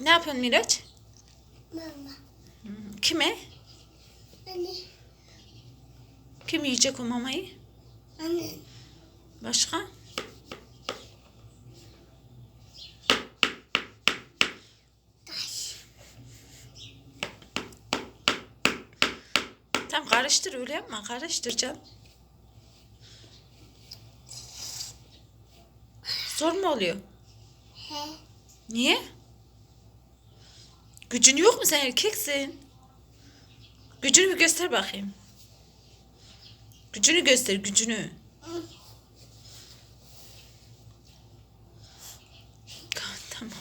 Ne yapıyorsun Miraç? Mama. Kime? Anne. Kim yiyecek o mamayı? Anne. Başka? Taş. Tamam karıştır öyle yapma. Karıştır canım. Zor mu oluyor? He. Niye? Gücün yok mu sen erkeksin? Gücünü bir göster bakayım. Gücünü göster gücünü. Tamam.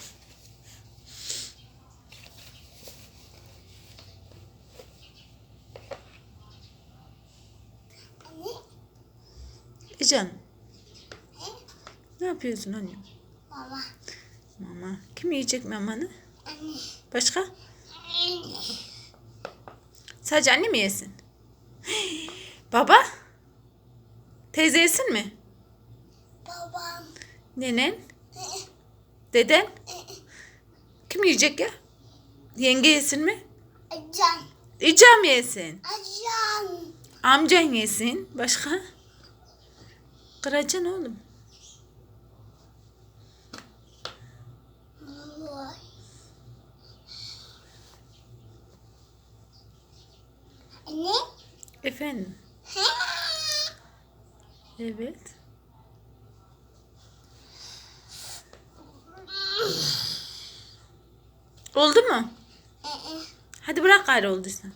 E canım. Ne yapıyorsun annem? Baba. Mama. Kim yiyecek mamanı? Başka? Sadece anne mi yesin? Baba? Teyze yesin mi? Babam. Nenen? Deden? Kim yiyecek ya? Yenge yesin mi? Acan. İcam yesin. Acan. Amcan yesin. Başka? Kıracaksın oğlum. Vay. Anne. Efendim? Evet. Oldu mu? Ee, Hadi bırak gayrı olduysa.